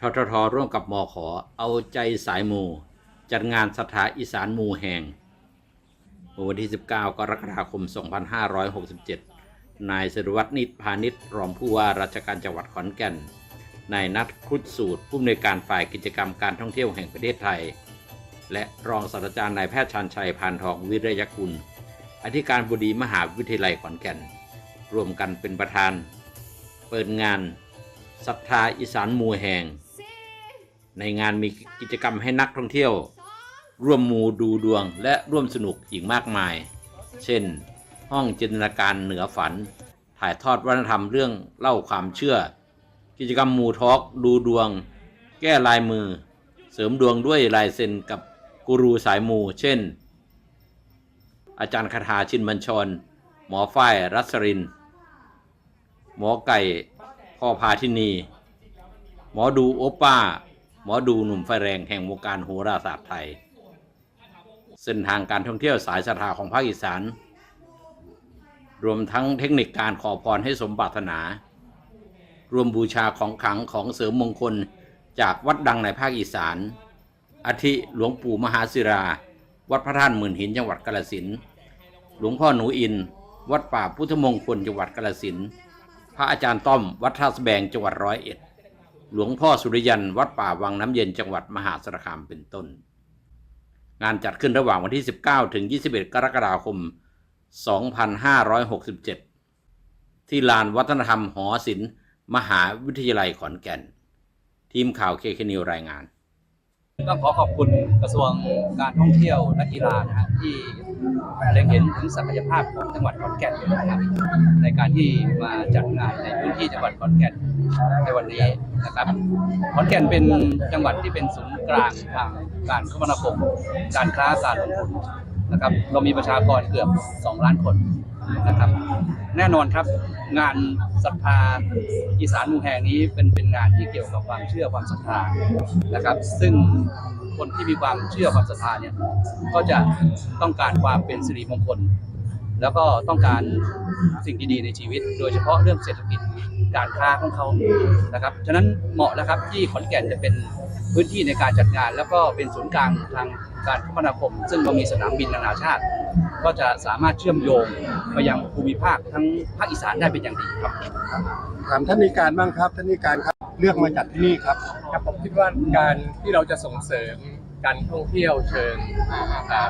ทททร่วมกับมอขอเอาใจสายมูจัดงานสถาอีสานมูแห่งวันที่ 19 กรกฎาคม 2567 นายสิริวัฒน์นิตพาณิชย์รองผู้ว่าราชการจังหวัดขอนแก่น นายนัทครุฑสูตรผู้อำนวยการฝ่ายกิจกรรมการท่องเที่ยวแห่งประเทศไทย และรองศาสตราจารย์นายแพทย์ชันชัยพานทองวิรยกุล อธิการบดีมหาวิทยาลัยขอนแก่น ร่วมกันเป็นประธาน เปิดงานศรัทธาอีสานมูแห่ง ในงานมีกิจกรรมให้นักท่องเที่ยว ร่วมมูดูดวงและร่วมสนุกอีกมากมาย เช่น ห้องจินตนาการเหนือฝัน ถ่ายทอดวัฒนธรรมเรื่องเล่าความเชื่อ กิจกรรมมูทอล์กดูดวง แก้ลายมือ เสริมดวงด้วยลายเซ็นกับกูรูสายมูเช่น อาจารย์คาถาชินบัญชร หมอฝ้ายรัศริน หมอไก่พ่อพาทินี หมอดูโอป้า มอดูหนุ่มไฟแรงแห่งวงการโหราศาสตร์ไทย เส้นทางการท่องเที่ยวสายศรัทธาของภาคอีสาน รวมทั้งเทคนิคการขอพรให้สมปรารถนา รวมบูชาของขังของเสริมมงคลจากวัดดังในภาคอีสาน อาทิหลวงปู่มหาศิรา วัดพระธาตุหมื่นหินจังหวัดกาฬสิน หลวงพ่อหนูอิน วัดป่าพุทธมงคลจังหวัดกาฬสิน พระอาจารย์ต้อม วัดท่าสแบงจังหวัดร้อยเอ็ด หลวงพ่อสุริยันวัดป่าวังน้ำเย็นจังหวัดมหาสารคามเป็นต้น งานจัดขึ้นระหว่างวันที่ 19 ถึง 21 กรกฎาคม 2567 ที่ลานวัฒนธรรมหอศิลป์มหาวิทยาลัยขอนแก่น ทีมข่าวเคคนิวรายงาน ต้องขอขอบคุณกระทรวงการท่องเที่ยวและกีฬานะฮะที่เล็งเห็นถึงศักยภาพของจังหวัดขอนแก่นนะครับในการที่มาจัดงานในพื้นที่จังหวัดขอนแก่นในวันนี้นะครับขอนแก่นเป็นจังหวัดที่เป็นศูนย์กลางทางการคมนาคมการค้าการลงทุนนะครับเรามีประชากรเกือบ 2 ล้านคน นะครับ แน่นอนครับงานศรัทธาอีสานมูแห่งนี้เป็นเป็นงานที่เกี่ยวกับความเชื่อความศรัทธานะครับ ซึ่งคนที่มีความเชื่อความศรัทธาเนี่ยก็จะต้องการความเป็นสิริมงคล แล้วก็ต้องการสิ่งดีๆในชีวิต โดยเฉพาะเรื่องเศรษฐกิจการค้าของเขานะครับ ฉะนั้นเหมาะนะครับที่ขอนแก่นจะเป็นพื้นที่ในการจัดงาน แล้วก็เป็นศูนย์กลางทางการคมนาคม ซึ่งเรามีสนามบินนานาชาติ ก็จะสามารถเชื่อมโยงไปยังภูมิภาคทั้งภาคอีสานได้เป็นอย่างดีครับ ถามท่านนิการบ้างครับท่านนิการครับเลือกมาจากที่นี่ครับ ครับผมคิดว่าการที่เราจะส่งเสริมการท่องเที่ยวเชิงอ่า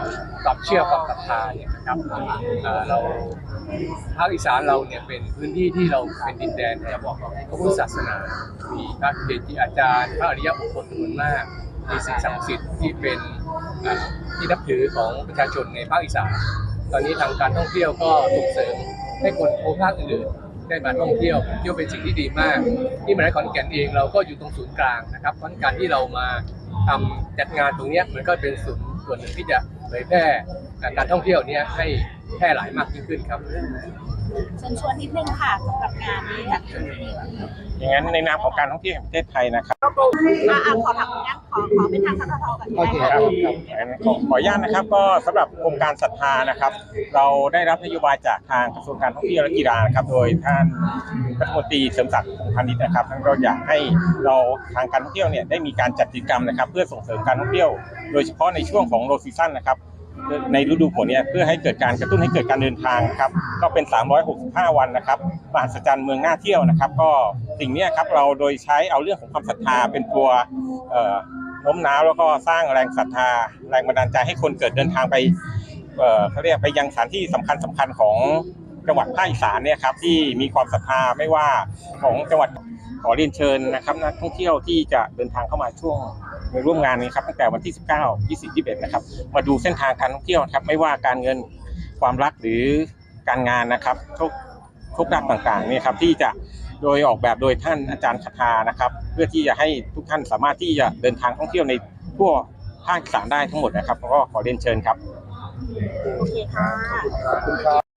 ความเชื่อความศรัทธาเนี่ยนะครับอ่าเราภาคอีสานเราเนี่ยเป็นพื้นที่ที่เราเป็นดินแดนที่จะบอกพระพุทธศาสนา มีพระเกจิอาจารย์ พระอริยบุคคลจำนวนมาก มีสิ่งศักดิ์สิทธิ์ที่เป็นอ่า ที่นับถือของประชาชนในภาคอีสานตอนนี้ทางการท่องเที่ยวก็ส่งเสริมให้คนภูมิภาคอื่นๆได้มาท่องเที่ยวเที่ยวเป็นสิ่งที่ดีมาก ที่มหาวิทยาลัยขอนแก่นเองเราก็อยู่ตรงศูนย์กลางนะครับเพราะฉะนั้นการที่เรามาทำจัดงานตรงเนี้ยมันก็เป็นส่วนส่วนหนึ่งที่จะเผยแพร่การท่องเที่ยวเนี้ยให้แพร่หลายมากยิ่งขึ้นครับเชิญชวนนิดนึงค่ะสำหรับงานนี้จัดขึ้นที่นี่อย่างนั้นในนามของการท่องเที่ยวแห่งประเทศไทยนะครับอะอะขอถามงาน ขอขอเป็นทางทททก่อนโอเคได้ครับขอขออนุญาตนะครับก็สำหรับโครงการศรัทธานะครับ เราได้รับนโยบายจากทางกระทรวงการท่องเที่ยวและกีฬานะครับ โดยท่านรัฐมนตรีเสริมศักดิ์พงษ์พาณิชย์นะครับท่านก็อยากให้เราทางการท่องเที่ยวเนี่ยได้มีการจัดกิจกรรมนะครับ เพื่อส่งเสริมการท่องเที่ยว โดยเฉพาะในช่วงของโลซีซั่นนะครับ ในฤดูฝนเนี่ยเพื่อให้เกิดการกระตุ้นให้เกิดการเดินทางนะครับก็เป็น 365 วันนะครับมหัศจรรย์เมืองน่าเที่ยวนะครับ ก็สิ่งเนี้ยครับเราโดยใช้เอาเรื่องของความศรัทธาเป็นตัวเอ่อ โน้มน้าวแล้วก็สร้างแรงศรัทธาแรงบันดาลใจให้คนเกิดเดินทางไปเอ่อเขาเรียกไปยังสถานที่สำคัญสำคัญของจังหวัดภาคอีสานเนี่ยครับที่มีความศรัทธาไม่ว่าของจังหวัดขอเรียนเชิญนะครับนักท่องเที่ยวที่จะเดินทางเข้ามาช่วงในร่วมงานนี้ครับตั้งแต่วันที่ 19 20 21 นะครับ มาดูเส้นทางการท่องเที่ยวครับ ไม่ว่าการเงินความรักหรือการงานนะครับทุกทุกด้านต่างๆเนี่ยครับที่จะ โดยออกแบบโดยท่านอาจารย์คาทานะครับ เพื่อที่จะให้ทุกท่านสามารถที่จะเดินทางท่องเที่ยวในทั่วภาคอีสานได้ทั้งหมดนะครับก็ขอเรียนเชิญครับ โอเคค่ะ